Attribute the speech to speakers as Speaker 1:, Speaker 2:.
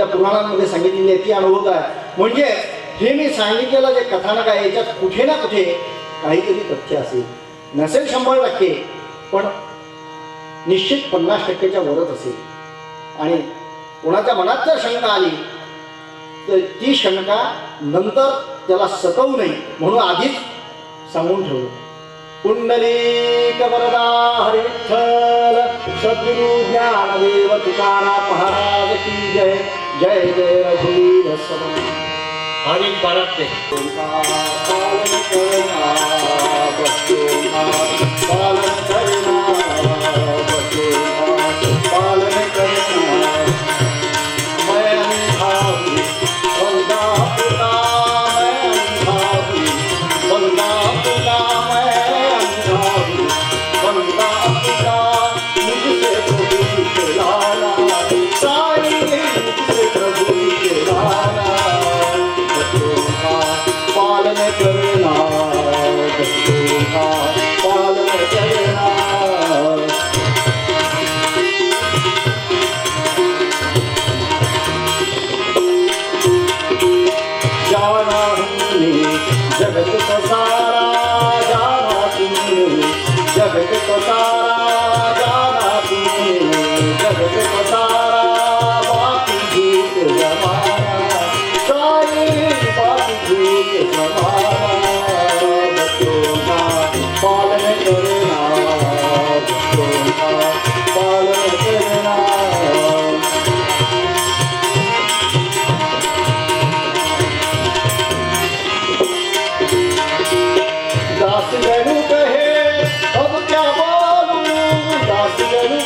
Speaker 1: आपल्या पुराणांमध्ये सांगितलेली आहे ती अनुभवत आहे. म्हणजे हे मी सांगितलेलं जे कथानक आहे याच्यात कुठे ना कुठे काहीतरी तथ्य असेल. नसेल शंभर टक्के पण निश्चित पन्नास टक्केच्या वरच असेल. आणि कोणाच्या मनात जर शंका आली तर ती शंका नंतर त्याला सतवू नये म्हणून आधीच सांगून ठेवलं. पुंडलिक वरदा हरी विठ्ठल सद्गुरु ज्ञानदेव तुकाराम महाराज. की जय जय जय रघुवीर समर्थ
Speaker 2: आणि परत
Speaker 1: जगत को सारा जगत को सारा दास गणु कहे अब क्या बोलूं दास गणु